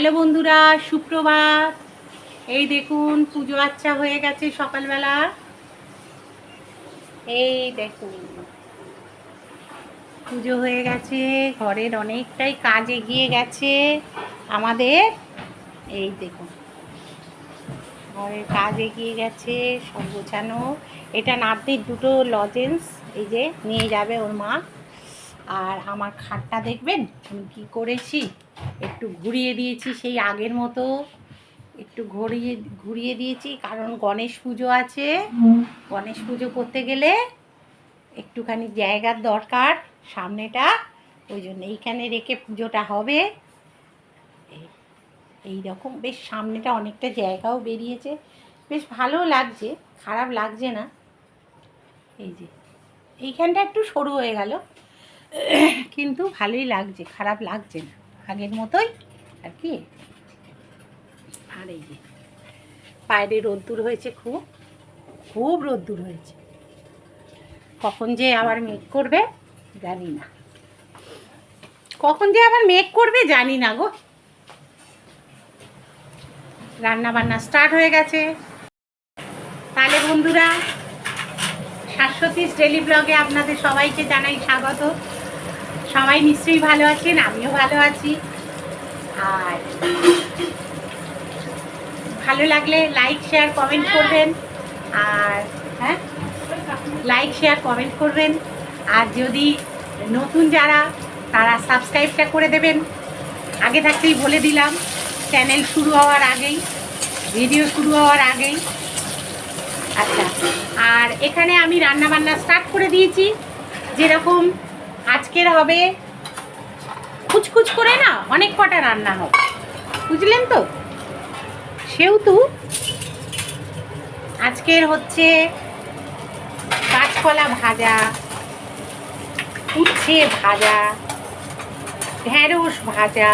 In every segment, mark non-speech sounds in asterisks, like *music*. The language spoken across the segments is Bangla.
হ্যালো বন্ধুরা, সুপ্রভাত। এই দেখুন, পুজো আচ্ছা হয়ে গেছে সকালবেলা। এই দেখুন, পুজো হয়ে গেছে, ঘরের অনেকটাই কাজ এগিয়ে গেছে আমাদের। এই দেখুন, ঘরের কাজ এগিয়ে গেছে, সব গোছানো। এটা নাতনির দুটো লজেন্স এই যে নিয়ে যাবে ওর মা। আর আমার খাটটা দেখবেন, আমি কী করেছি? একটু ঘুরিয়ে দিয়েছি সেই আগের মতো একটু ঘুরিয়ে ঘুরিয়ে দিয়েছি কারণ গণেশ পুজো আছে। গণেশ পুজো করতে গেলে একটুখানি জায়গার দরকার সামনেটা ওই জন্য এইখানে রেখে পুজোটা হবে। এই- রকম বেশ সামনেটা অনেকটা জায়গাও বেরিয়েছে। বেশ ভালো লাগছে খারাপ লাগছে না। এই যে এইখানটা একটু সরু হয়ে গেল কিন্তু ভালোই লাগছে খারাপ লাগছে না। আগের মতোই আর কি? আর এই যে বাইরে রোদ্দুর হয়েছে খুব খুব রোদ্দুর হয়েছে। কখন যে আবার মেঘ করবে জানি না। কখন যে আবার মেঘ করবে জানি না গো। রান্না বান্না স্টার্ট হয়ে গেছে। তাহলে বন্ধুরা শাশ্বতীশ ডেলি ব্লগে আপনাদের সবাইকে জানাই স্বাগত। সবাই নিশ্চয়ই ভালো আছেন, আমিও ভালো আছি। আর ভালো লাগলে লাইক শেয়ার কমেন্ট করবেন। আর হ্যাঁ? লাইক শেয়ার কমেন্ট করবেন। আর যদি নতুন যারা, তারা সাবস্ক্রাইবটা করে দেবেন। আগে থাকতেই বলে দিলাম চ্যানেল শুরু হওয়ার আগেই ভিডিও শুরু হওয়ার আগেই। আচ্ছা আর এখানে আমি রান্না বান্না স্টার্ট করে দিয়েছি। যেরকম আজকের হবে কুচকুচ করে না, অনেক কটা রান্না হবে। বুঝলেন তো? সেহেতু আজকের হচ্ছে কাঁচকলা ভাজা, উচ্ছে ভাজা, ঢেঁড়স ভাজা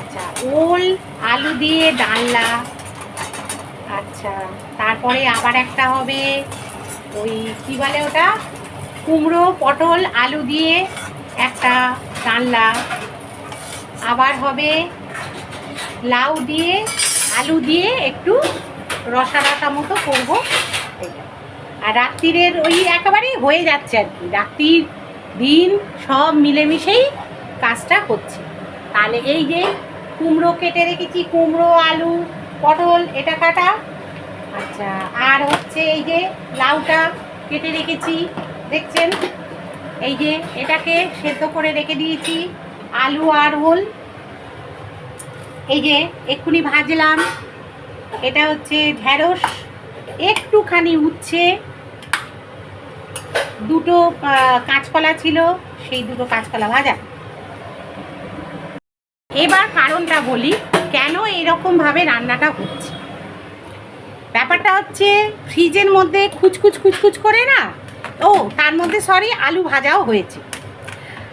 আচ্ছা ওল, আলু দিয়ে ডালনা আচ্ছা তারপরে আবার একটা হবে ওই কি বলে ওটা? কুমড়ো, পটল, আলু দিয়ে একটা ডালনা আবার হবে লাউ দিয়ে, আলু দিয়ে একটু রসা রসা মতো করব। আর রাত্রিরের ওই একেবারেই হয়ে যাচ্ছে আর কি। রাত্রির দিন সব মিলেমিশেই কাজটা করছে তাহলে এই যে কুমড়ো কেটে রেখেছি, কুমড়ো, আলু, পটল, এটা কাটা। আচ্ছা আর হচ্ছে এই যে লাউটা কেটে রেখেছি দেখছেন? এই যে এটাকে সেদ্ধ করে রেখে দিয়েছি, আলু আর ওল। এই যে এক্ষুনি ভাজলাম। এটা হচ্ছে ঢ্যাঁড়স একটুখানি উচ্ছে। দুটো কাঁচকলা ছিল, সেই দুটো কাঁচকলা ভাজা। এবার কারণটা বলি, কেন এরকমভাবে রান্নাটা হচ্ছে? ব্যাপারটা হচ্ছে, ফ্রিজের মধ্যে খুচখুচ খুচখুচ করে না? ও, তার মধ্যে সরি আলু ভাজাও হয়েছে।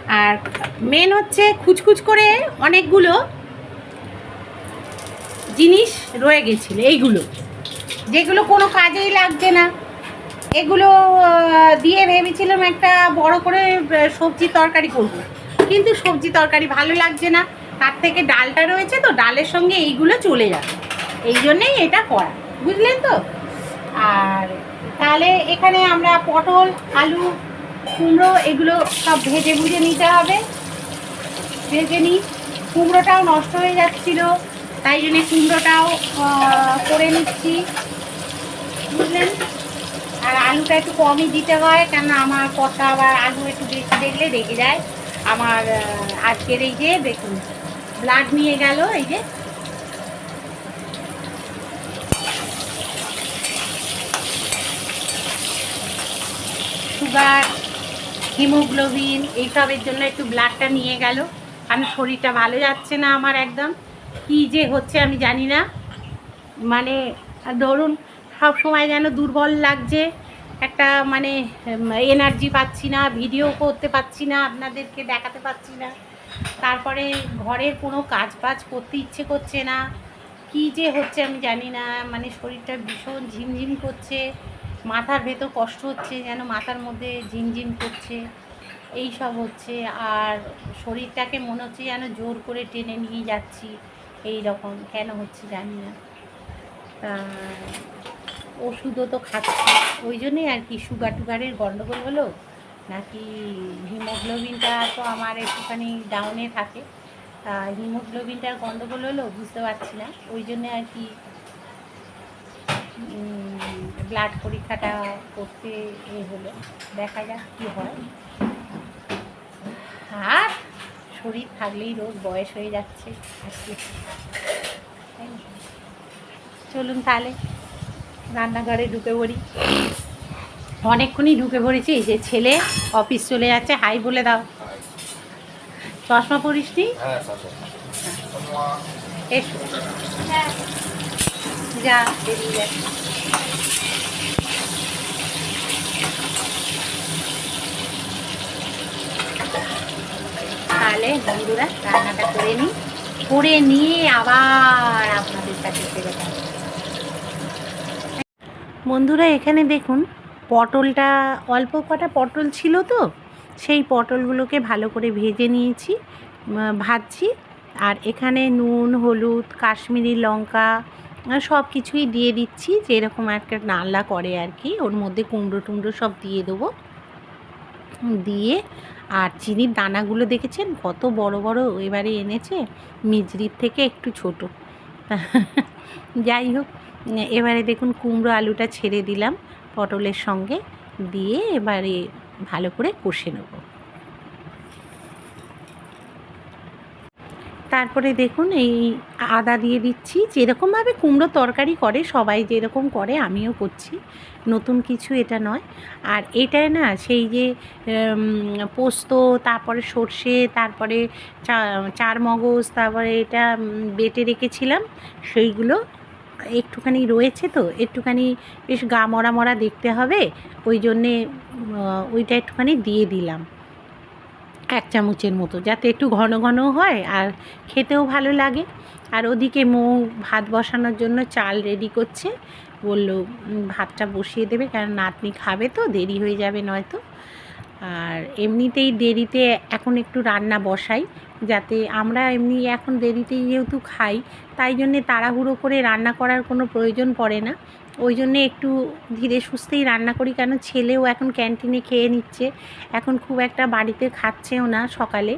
আর মেন হচ্ছে খুচখুচ করে অনেকগুলো জিনিস রয়ে গেছিল, এইগুলো। যেগুলো কোনো কাজেই লাগছে না। এগুলো দিয়ে ভেবেছিলাম একটা বড় করে সবজি তরকারি করব। কিন্তু সবজি তরকারি ভালো লাগছে না। তার থেকে ডালটা রয়েছে তো, ডালের সঙ্গে এইগুলো চলে যাবে। এই জন্যেই এটা করা। বুঝলেন তো? আর তাহলে এখানে আমরা পটল, আলু, কুমড়ো এগুলো সব ভেজে ভুজে নিতে হবে। ভেজে নিই। কুমড়োটাও নষ্ট হয়ে যাচ্ছিল, তাই জন্য কুমড়োটাও করে নিচ্ছি। বুঝলেন? আর আলুটা একটু কমই দিতে হয় কেন আমার কষা আবার আলু একটু বেশি দেখলে রেগে যায়। আমার আজকের এই যে দেখুন ব্লাড নিয়ে গেল, এই যে। সুগার হিমোগ্লোবিন এইসবের জন্য একটু ব্লাডটা নিয়ে গেল। কারণ শরীরটা ভালো যাচ্ছে না আমার একদম। কী যে হচ্ছে আমি জানি না। মানে ধরুন, সব সময় যেন দুর্বল লাগছে। একটা মানে এনার্জি পাচ্ছি না ভিডিও করতে পারছি না, আপনাদেরকে দেখাতে পারছি না। তারপরে ঘরের কোনো কাজ বাজ করতে ইচ্ছে করছে না। কী যে হচ্ছে আমি জানি না। মানে শরীরটা ভীষণ ঝিমঝিম করছে। মাথার ভেতর কষ্ট হচ্ছে, যেন মাথার মধ্যে ঝিমঝিম করছে, এই সব হচ্ছে। আর শরীরটাকে মনে হচ্ছে যেন জোর করে টেনে নিয়ে যাচ্ছি, এই রকম। কেন হচ্ছে জানি না। ওষুধও তো খাচ্ছি। ওই জন্যই আর কি সুগার টুগারের গণ্ডগোল হলো, নাকি হিমোগ্লোবিনটা তো আমার একটুখানি ডাউনে থাকে। তা, হিমোগ্লোবিনটার গণ্ডগোল হলো, বুঝতে পারছি না। ওই জন্যে আর কি ব্লাড পরীক্ষাটা করতে এ হলো। দেখা যাক কী হয়। আর শরীর থাকলেই রোগ বয়স হয়ে যাচ্ছে? চলুন তাহলে রান্নাঘরে ঢুকে পড়ি। অনেকক্ষণই ঢুকে পড়েছি যে ছেলে অফিস চলে যাচ্ছে। হাই বলে দাও। চশমা পরিস নি? হ্যাঁ এসো। যা বেরিয়ে যাচ্ছে। তাহলে বন্ধুরা রান্নাটা করে নিই। করে নিয়ে আবার আপনাদের কাছে ফিরে যাব বন্ধুরা, এখানে দেখুন, পটলটা, অল্প কটা পটল ছিল তো, সেই পটলগুলোকে ভালো করে ভেজে নিয়েছি ভাজছি। আর এখানে নুন, হলুদ, কাশ্মীরি লঙ্কা সব কিছুই দিয়ে দিচ্ছি, যেরকম একটা নাল্লা করে আর কি। ওর মধ্যে কুমড়ো টুমড়ো সব দিয়ে দেবো। দিয়ে আর চিনির দানাগুলো দেখেছেন? কত বড় বড় এবারে এনেছে, মিজরির থেকে একটু ছোট। *laughs* যাই হোক, এবারে দেখুন কুমড়ো আলুটা ছেড়ে দিলাম পটলের সঙ্গে, দিয়ে এবারে ভালো করে কষে নেব। তারপরে দেখুন, এই আদা দিয়ে দিচ্ছি। যেরকমভাবে কুমড়ো তরকারি করে, সবাই যেরকম করে, আমিও করছি। নতুন কিছু এটা নয়। আর এটায় না, সেই যে পোস্ত, তারপরে সর্ষে, তারপরে চার মগজ, তারপরে এটা বেটে রেখেছিলাম। সেইগুলো একটুখানি রয়েছে তো, একটুখানি বেশ গা মরা মরা দেখতে হবে। ওই জন্যে ওইটা একটুখানি দিয়ে দিলাম। চামচের মতো, যাতে একটু ঘন ঘন হয় আর খেতেও ভালো লাগে। আর ওদিকে মৌ ভাত বসানোর জন্য চাল রেডি করছে। বলল ভাতটা বসিয়ে দেবে, কারণ নাতনি খাবে তো, দেরি হয়ে যাবে নয়তো। আর এমনিতেই দেরিতে এখন একটু রান্না বসাই, যাতে আমরা এমনি এখন দেরিতেই যেহেতু খাই, তাই জন্যে তাড়াহুড়ো করে রান্না করার কোনো প্রয়োজন পড়ে না। ওই জন্যে একটু ধীরে সুস্থেই রান্না করি, কেন ছেলেও এখন ক্যান্টিনে খেয়ে নিচ্ছে। এখন খুব একটা বাড়িতে খাচ্ছেও না সকালে।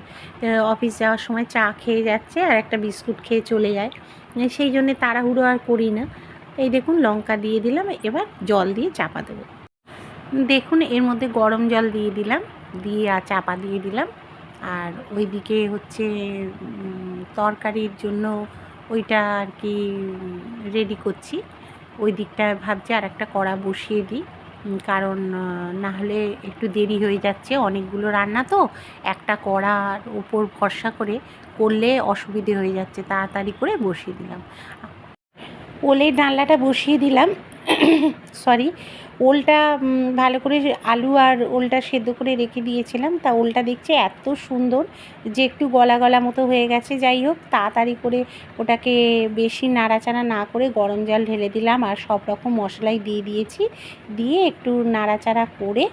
অফিস যাওয়ার সময় চা খেয়ে যাচ্ছে আর একটা বিস্কুট খেয়ে চলে যায়। সেই জন্যে তাড়াহুড়ো আর করি না। এই দেখুন লঙ্কা দিয়ে দিলাম, এবার জল দিয়ে চাপা দেবো। দেখুন এর মধ্যে গরম জল দিয়ে দিলাম, দিয়ে আর চাপা দিয়ে দিলাম। আর ওইদিকে হচ্ছে তরকারির জন্য ওইটা আর কি রেডি করছি। ওই দিকটা ভাবছি আর একটা কড়া বসিয়ে দিই। কারণ না হলে একটু দেরি হয়ে যাচ্ছে। অনেকগুলো রান্না তো, একটা কড়ার উপর ভরসা করে করলে অসুবিধে হয়ে যাচ্ছে। তাড়াতাড়ি করে বসিয়ে দিলাম। ওলের ডালনাটা বসিয়ে দিলাম। সরি, ওলটা ভালো করে আলু আর ওলটা সেদ্ধ করে রেখে দিয়েছিলাম। তা ওলটা দেখছি এত সুন্দর যে একটু গলা গলা মতো হয়ে গেছে। যাই হোক, তাড়াতাড়ি করে ওটাকে বেশি নাড়াচাড়া না করে গরম জল ঢেলে দিলাম। আর সব রকম মশলাই দিয়ে দিয়েছি। দিয়ে একটু নাড়াচাড়া করে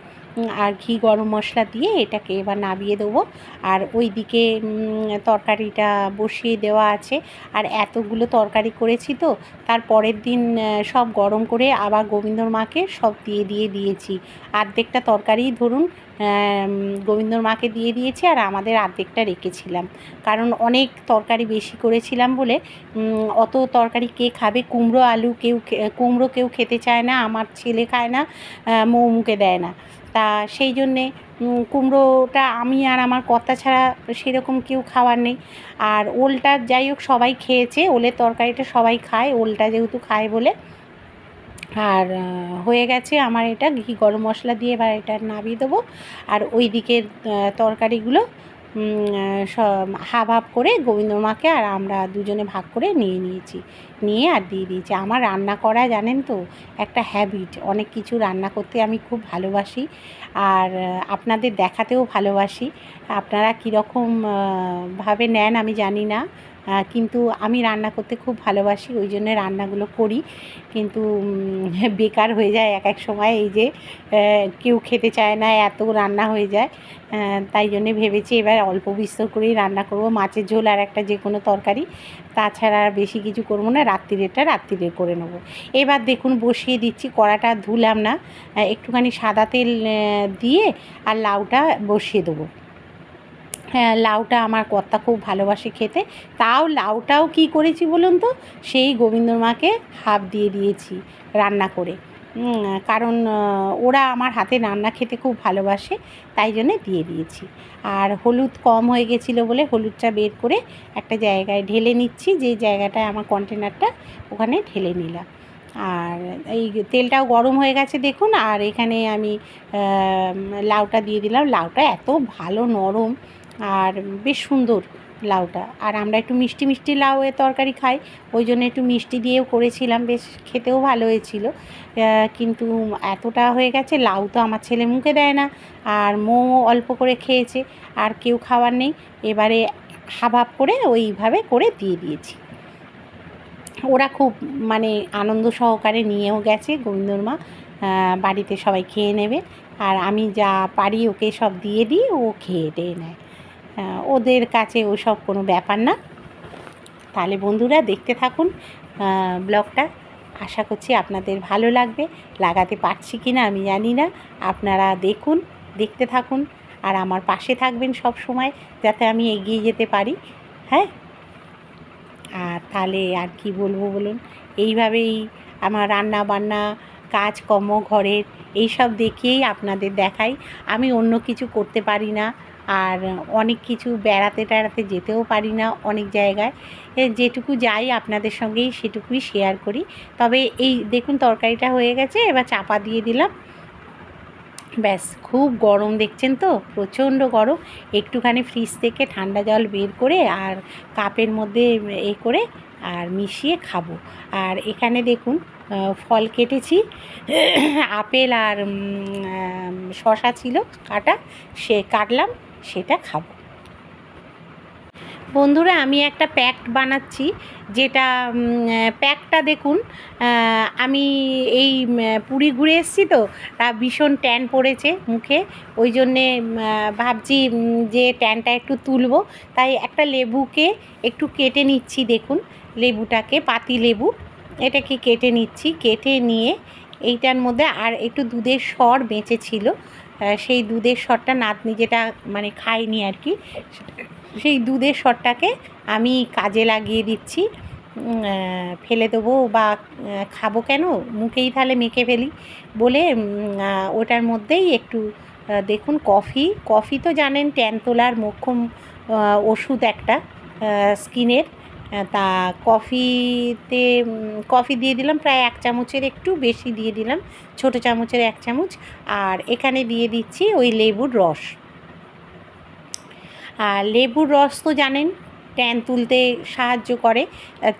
আর ঘি গরম মশলা দিয়ে এটাকে এবার নামিয়ে দেবো। আর ওই দিকে তরকারিটা বসিয়ে দেওয়া আছে। আর এতগুলো তরকারি করেছি তো তার পরের দিন সব গরম করে আবার গোবিন্দর মাকে সব দিয়ে দিয়ে দিয়েছি। আর্ধেকটা তরকারি ধরুন গোবিন্দর মাকে দিয়ে দিয়েছি আর আমাদের আর্ধেকটা রেখেছিলাম। কারণ অনেক তরকারি বেশি করেছিলাম বলে অত তরকারি কে খাবে? কুমড়ো আলু কেউ কুমড়ো কেউ খেতে চায় না আমার ছেলে খায় না আহ, মৌ মুখে দেয় না। তা সেই জন্যে কুমড়োটা আমি আর আমার কর্তা ছাড়া সেরকম কেউ খাওয়ার নেই। আর ওলটা যাই হোক সবাই খেয়েছে, ওলের তরকারিটা সবাই খায়, ওলটা যেহেতু খায় বলে। আর হয়ে গেছে আমার এটা, ঘি গরম মশলা দিয়ে এবার এটা নামিয়ে দেবো। আর ওই দিকের তরকারিগুলো হাফ হাফ করে গোবিন্দমাকে আর আমরা দুজনে ভাগ করে নিয়ে নিয়েছি। নিয়ে আর দিয়ে দিয়েছি। আমার রান্না করা, জানেন তো, একটা হ্যাবিট অনেক কিছু রান্না করতে আমি খুব ভালোবাসি আর আপনাদের দেখাতেও ভালোবাসি। আপনারা কীরকমভাবে ভাবে নেন আমি জানি না। কিন্তু আমি রান্না করতে খুব ভালোবাসি, ওই জন্য রান্নাগুলো করি। কিন্তু বেকার হয়ে যায় এক এক সময়, এই যে কেউ খেতে চায় না, এত রান্না হয়ে যায়। তাই জন্যে ভেবেছি এবার অল্প বিস্তর করেই রান্না করব। মাছের ঝোল আর একটা যে কোনো তরকারি, তাছাড়া আর বেশি কিছু করব না, রাত্রিরেরটা রাত্রিরে করে নেব। এবার দেখুন, বসিয়ে দিচ্ছি, কড়াটা ধুলাম না একটুখানি সাদা তেল দিয়ে আর লাউটা বসিয়ে দেবো। হ্যাঁ লাউটা আমার কর্তা খুব ভালোবাসে খেতে। তাও লাউটাও কি করেছি বলুন তো? সেই গোবিন্দর মাকে হাফ দিয়ে দিয়েছি রান্না করে। কারণ ওরা আমার হাতে রান্না খেতে খুব ভালোবাসে, তাই জন্যে দিয়ে দিয়েছি। আর হলুদ কম হয়ে গেছিল বলে হলুদটা বের করে একটা জায়গায় ঢেলে নিচ্ছি, যে জায়গাটায় আমার কন্টেনারটা ওখানে ঢেলে নিলাম। আর এই তেলটাও গরম হয়ে গেছে দেখুন, আর এখানে আমি লাউটা দিয়ে দিলাম। লাউটা এত ভালো নরম আর বেশ সুন্দর লাউটা। আর আমরা একটু মিষ্টি মিষ্টি লাউয়ের তরকারি খাই, ওই জন্য একটু মিষ্টি দিয়েও করেছিলাম, বেশ খেতেও ভালো হয়েছিল। কিন্তু এতটা হয়ে গেছে, লাউ তো আমার ছেলে মুখে দেয় না, আর মৌ অল্প করে খেয়েছে, আর কেউ খাওয়ার নেই। এবারে হাফ করে ওইভাবে করে দিয়ে দিয়েছি। ওরা খুব মানে আনন্দ সহকারে নিয়েও গেছে, গোবিন্দর মা বাড়িতে সবাই খেয়ে নেবে। আর আমি যা পারি ওকে সব দিয়ে দিই, ও খেয়ে টেয়ে নেয়। ওদের কাছে ওসব কোনো ব্যাপার না। তাহলে বন্ধুরা দেখতে থাকুন ব্লগটা। আশা করছি আপনাদের ভালো লাগবে। লাগাতে পারছি কি না আমি জানি না। আপনারা দেখুন, দেখতে থাকুন, আর আমার পাশে থাকবেন সব সময় যাতে আমি এগিয়ে যেতে পারি। হ্যাঁ? আর তাহলে আর কি বলব বলুন? এইভাবেই আমার রান্না বান্না কাজকর্ম, ঘরের, এইসব দেখিয়েই আপনাদের দেখাই। আমি অন্য কিছু করতে পারি না। আর অনেক কিছু বেড়াতে টেড়াতে যেতেও পারি না অনেক জায়গায়। যেটুকু যাই আপনাদের সঙ্গেই সেটুকুই শেয়ার করি। তবে এই দেখুন তরকারিটা হয়ে গেছে, এবার চাপা দিয়ে দিলাম। ব্যাস, খুব গরম দেখছেন তো? প্রচণ্ড গরম। একটুখানি ফ্রিজ থেকে ঠান্ডা জল বের করে আর কাপের মধ্যে এ করে আর মিশিয়ে খাব। আর এখানে দেখুন ফল কেটেছি। আপেল আর শশা ছিল কাটা, সে কাটলাম। সেটা খাব। বন্ধুরা আমি একটা প্যাক বানাচ্ছি যেটা প্যাকটা দেখুন আমি এই পুরী ঘুরে এসেছি তো তা ভীষণ ট্যান পড়েছে মুখে ওই জন্যে ভাবছি যে ট্যানটা একটু তুলব তাই একটা লেবুকে একটু কেটে নিচ্ছি দেখুন লেবুটাকে পাতি লেবু এটাকে কেটে নিচ্ছি কেটে নিয়ে এইটার মধ্যে আর একটু দুধের সর বেঁচে ছিল আহ, সেই দুধের সরটা নাতনি যেটা মানে খায়নি আর কি, সেই দুধের সরটাকে আমি কাজে লাগিয়ে দিচ্ছি। ফেলে দেবো বা খাব কেন? মুখেই তাহলে মেখে ফেলি। বলে ওটার মধ্যেই একটু দেখুন কফি। কফি তো জানেন ট্যান তোলার মোক্ষম ওষুধ একটা স্কিনের। তা কফিতে কফি দিয়ে দিলাম প্রায় এক চামচের একটু, বেশি দিয়ে দিলাম, ছোটো চামচের এক চামচ। আর এখানে দিয়ে দিচ্ছি ওই লেবুর রস। আর লেবুর রস তো জানেন, ট্যান তুলতে সাহায্য করে।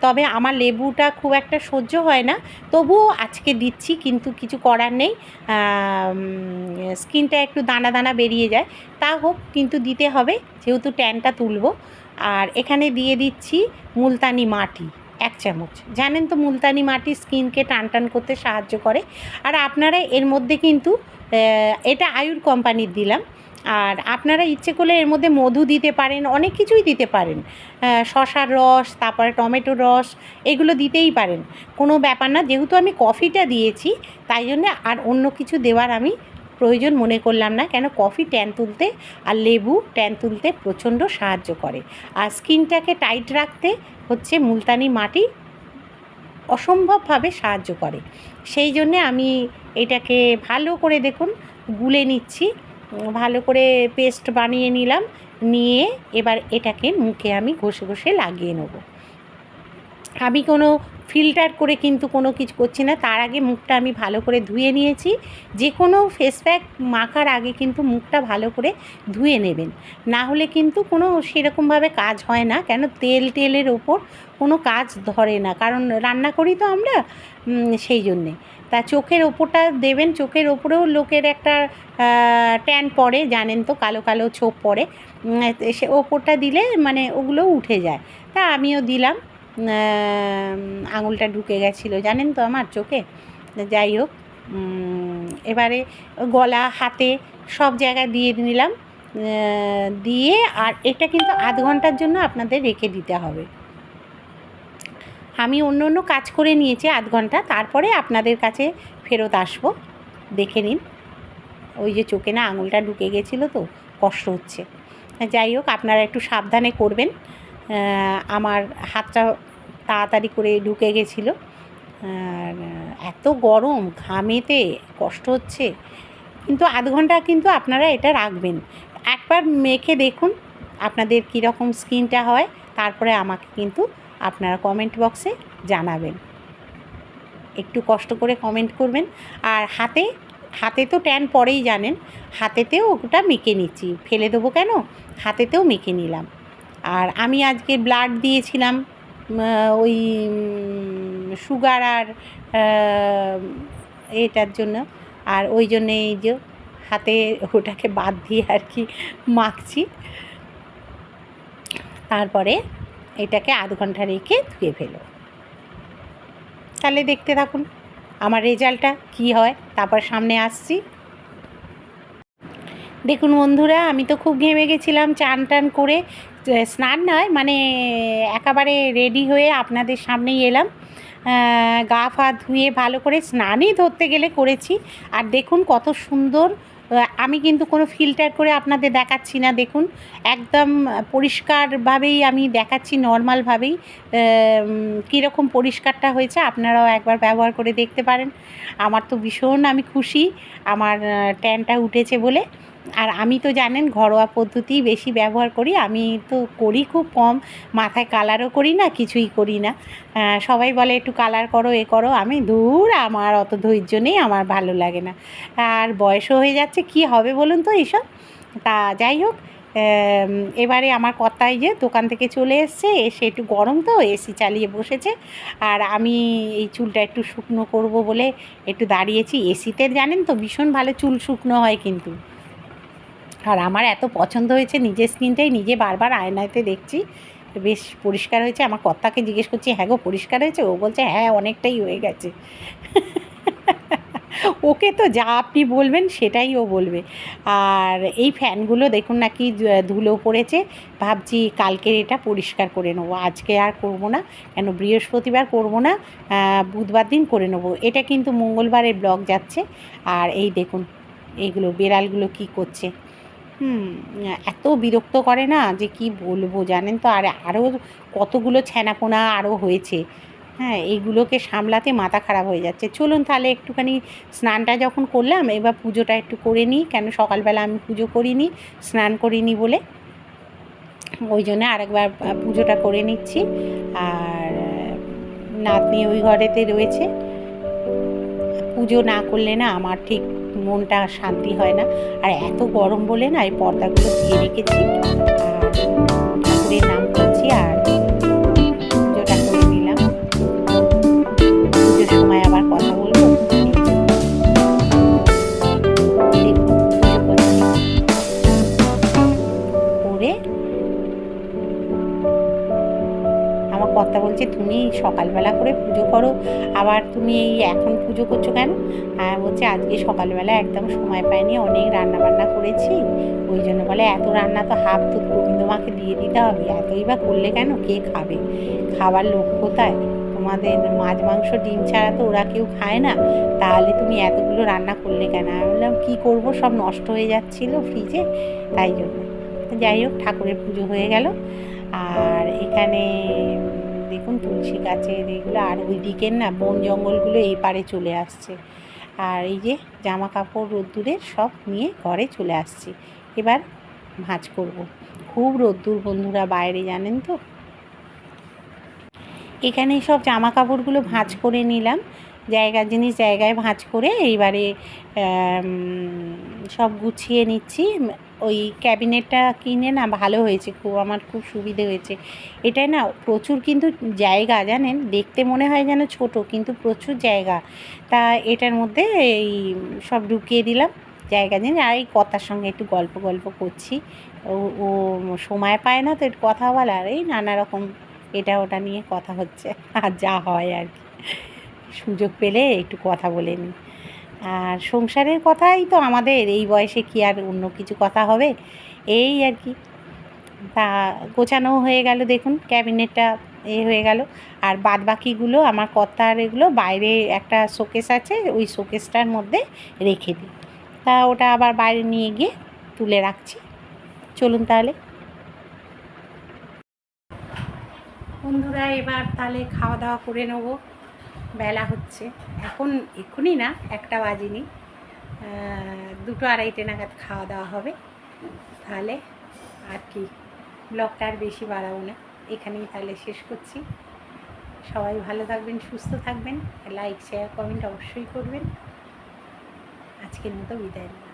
তবে আমার লেবুটা খুব একটা সহ্য হয় না। তবুও আজকে দিচ্ছি, কিন্তু কিছু করার নেই। স্কিনটা একটু দানা দানা বেরিয়ে যায়। তা হোক, কিন্তু দিতে হবে, যেহেতু ট্যানটা তুলবো। আর এখানে দিয়ে দিচ্ছি মুলতানি মাটি, এক চামচ। জানেন তো মুলতানি মাটি স্কিনকে টান টান করতে সাহায্য করে। আর আপনারা এর মধ্যে কিন্তু এটা আয়ুর কোম্পানির দিলাম। আর আপনারা ইচ্ছে করলে এর মধ্যে মধু দিতে পারেন, অনেক কিছুই দিতে পারেন। শসার রস, তারপরে টমেটোর রস, এগুলো দিতেই পারেন। কোনো ব্যাপার না, যেহেতু আমি কফিটা দিয়েছি, তাই জন্য আর অন্য কিছু দেওয়ার আমি প্রয়োজন মনে করলাম না। কেন? কফি ট্যান তুলতে আর লেবু ট্যান তুলতে প্রচণ্ড সাহায্য করে। আর স্কিনটাকে টাইট রাখতে হচ্ছে মুলতানি মাটি অসম্ভবভাবে সাহায্য করে। সেই জন্যে আমি এটাকে ভালো করে দেখুন, গুলে নিচ্ছি। ভালো করে পেস্ট বানিয়ে নিলাম। নিয়ে এবার এটাকে মুখে আমি ঘষে ঘষে লাগিয়ে নেব। আমি কোনো ফিল্টার করে কিন্তু কোনো কিছু করছি না। তার আগে মুখটা আমি ভালো করে ধুয়ে নিয়েছি। যে কোনো ফেস প্যাক মাখার আগে কিন্তু মুখটা ভালো করে ধুয়ে নেবেন। না হলে কিন্তু কোনো সেরকমভাবে কাজ হয় না। কেন? তেল টেলের ওপর কোনো কাজ ধরে না। কারণ রান্না করি তো আমরা সেই জন্যে। তা চোখের ওপরটা দেবেন। চোখের ওপরেও লোকের একটা ট্যান পড়ে, জানেন তো, কালো কালো ছোপ পড়ে। সে ওপরটা দিলে মানে ওগুলো উঠে যায়। তা আমিও দিলাম। আঙুলটা ঢুকে গেছিল, জানেন তো আমার চোখে? যাই হোক এবারে গলা, হাতে সব জায়গায় দিয়ে নিলাম দিয়ে আর এটা কিন্তু আধ ঘণ্টার জন্য আপনাদের রেখে দিতে হবে। আমি অন্য অন্য কাজ করে নিয়েছি আধ ঘণ্টা, তারপরে আপনাদের কাছে ফেরত আসব, দেখে নিন। ওই যে চোখে না আঙুলটা ঢুকে গেছিল তো, কষ্ট হচ্ছে। যাই হোক, আপনারা একটু সাবধানে করবেন। আমার হাতটা তাড়াতাড়ি করে ঢুকে গেছিল। আর এত গরম, ঘামেতে, কষ্ট হচ্ছে। কিন্তু আধ ঘণ্টা কিন্তু আপনারা এটা রাখবেন। একবার মেখে দেখুন আপনাদের কীরকম স্কিনটা হয়, তারপরে আমাকে কিন্তু আপনারা কমেন্ট বক্সে জানাবেন। একটু কষ্ট করে কমেন্ট করবেন। আর হাতে হাতে তো ট্যান পরেই জানেন, হাতেতেও ওটা মেখে নিচ্ছি। ফেলে দেবো কেন? হাতেতেও মেখে নিলাম। আর আমি আজকে ব্লাড দিয়েছিলাম। ওই সুগার আর এটার জন্য। আর ওই জন্যে এই যে হাতে ওটাকে বাদ দিয়ে আর কি মাখছি। তারপরে এটাকে আধ ঘণ্টা রেখে ধুয়ে ফেলো তাহলে দেখতে থাকুন আমার রেজাল্টটা কি হয়, তারপর সামনে আসছি। দেখুন বন্ধুরা, আমি তো খুব ঘেমে গেছিলাম, চান টান করে স্নান নয় মানে একেবারে রেডি হয়ে আপনাদের সামনেই এলাম। গা ফা ধুয়ে ভালো করে স্নানই ধরতে গেলে করেছি। আর দেখুন কত সুন্দর আমি কিন্তু কোনো ফিল্টার করে আপনাদের দেখাচ্ছি না, দেখুন। একদম পরিষ্কারভাবেই আমি দেখাচ্ছি নর্মালভাবেই কীরকম পরিষ্কারটা হয়েছে আপনারাও একবার ব্যবহার করে দেখতে পারেন। আমার তো ভীষণ আমি খুশি, আমার ট্যানটা উঠেছে বলে। আর আমি তো জানেন ঘরোয়া পদ্ধতি বেশি ব্যবহার করি। আমি তো করি খুব কম, মাথায় কালারও করি না, কিছুই করি না। সবাই বলে একটু কালার করো, এ করো। আমি দূর, আমার অত ধৈর্য নেই, আমার ভালো লাগে না। আর বয়সও হয়ে যাচ্ছে, কি হবে বলুন তো এইসব তা যাই হোক এবারে আমার কথাই যে দোকান থেকে চলে এসছে, এসে একটু গরম তো, এসি চালিয়ে বসেছে। আর আমি এই চুলটা একটু শুকনো করব বলে একটু দাঁড়িয়েছি। এসিতে জানেন তো ভীষণ ভালো চুল শুকনো হয় কিন্তু। আর আমার এত পছন্দ হয়েছে, নিজের স্কিনটাই নিজে বারবার আয়নাতে দেখছি। বেশ পরিষ্কার হয়েছে, আমার কর্তাকে জিজ্ঞেস করছি হ্যাঁ গো, পরিষ্কার হয়েছে? ও বলছে হ্যাঁ অনেকটাই হয়ে গেছে। ওকে তো যা আপনি বলবেন, সেটাই ও বলবে। আর এই ফ্যানগুলো দেখুন নাকি ধুলো পড়েছে। ভাবছি কালকের এটা পরিষ্কার করে নেব। আজকে আর করব না, কেন বৃহস্পতিবার করব না বুধবার দিন করে নেব। এটা কিন্তু মঙ্গলবারের ব্লগ যাচ্ছে। আর এই দেখুন, এইগুলো, বেড়ালগুলো কি করছে। হুম, এত বিরক্ত করে না যে কি বলব জানেন তো? আর আরও কতগুলো ছ্যানাপোনা আরও হয়েছে। হ্যাঁ এইগুলোকে সামলাতে মাথা খারাপ হয়ে যাচ্ছে। চলুন তাহলে একটুখানি স্নানটা যখন করলাম, এবার পুজোটা একটু করে নিই। কেন সকালবেলা আমি পুজো করিনি, স্নান করিনি বলে। ওই জন্য আরেকবার পুজোটা করে নিচ্ছি। আর নাতনি ওই ঘরেতে রয়েছে। পুজো না করলে না আমার ঠিক মনটা শান্তি হয় না। আর এত গরম বলে না এই পর্দাগুলো দিয়ে রেখেছি। আর ঠাকুরের নাম করছি আর পুজোটা কথা আমার কথা বলছে তুমি সকালবেলা করে পুজো করো। আবার তুমি এই এখন পুজো করছ কেন? হ্যাঁ বলছে আজকে সকালবেলা একদম সময় পাইনি, অনেক রান্না বান্না করেছি। ওই জন্য বলে এত রান্না তো হাফ তো গোবিন্দ মাকে দিয়ে দিতে হবে, এতই বা করলে কেন? কে খাবে? খাবার লোক কোথায়? তোমাদের মাছ, মাংস, ডিম ছাড়া তো ওরা কেউ খায় না। তাহলে তুমি এতগুলো রান্না করলে কেন? আমি বললাম, কী করব? সব নষ্ট হয়ে যাচ্ছিল ফ্রিজে, তাই জন্য। যাই হোক, ঠাকুরের পুজো হয়ে গেল। আর এখানে দেখুন, তুলসী গাছের এগুলো আর ওই দিকের না বন জঙ্গলগুলো এই পারে চলে আসছে। আর এই যে জামা কাপড় রোদ্দুরের সব নিয়ে ঘরে চলে আসছি। এবার ভাঁজ করব। খুব রোদ্দুর বন্ধুরা, বাইরে জানেন তো? এখানে সব জামা কাপড়গুলো ভাঁজ করে নিলাম। জায়গার জিনিস জায়গায় ভাঁজ করে এইবারে সব গুছিয়ে নিচ্ছি। ওই ক্যাবিনেটটা কিনে না ভালো হয়েছে খুব, আমার খুব সুবিধে হয়েছে। এটায় না, প্রচুর কিন্তু জায়গা জানেন, দেখতে মনে হয় যেন ছোট, কিন্তু প্রচুর জায়গা। তা এটার মধ্যে এই সব ঢুকিয়ে দিলাম, জায়গা দিন আর এই কথার সঙ্গে একটু গল্প গল্প করছি। ও ও সময় পায় না তো একটু কথা বলার, এই নানা রকম এটা ওটা নিয়ে কথা হচ্ছে, আর যা হয় আর কি। সুযোগ পেলে একটু কথা বলে নিই। আর সংসারের কথাই তো আমাদের, এই বয়সে কি আর অন্য কিছু কথা হবে? এই আর কি। তা গোছানো হয়ে গেল দেখুন, ক্যাবিনেটটা এ হয়ে গেল। আর বাদ বাকিগুলো আমার কর্তার এগুলো বাইরে একটা শোকেস আছে, ওই শোকেসটার মধ্যে রেখে দিই। তা ওটা আবার বাইরে নিয়ে গিয়ে তুলে রাখছি। চলুন তাহলে। বন্ধুরা, এবার তাহলে খাওয়া দাওয়া করে নেব। বেলা হচ্ছে। এখন এক্ষুনি না, একটা বাজিনি। দুটো আড়াইটে নাগাদ খাওয়া দাওয়া হবে। তাহলে আর কি, ব্লগটা আর বেশি বাড়াবো না। এখানেই তাহলে শেষ করছি। সবাই ভালো থাকবেন, সুস্থ থাকবেন। লাইক শেয়ার কমেন্ট অবশ্যই করবেন। আজকের মতো বিদায় নিই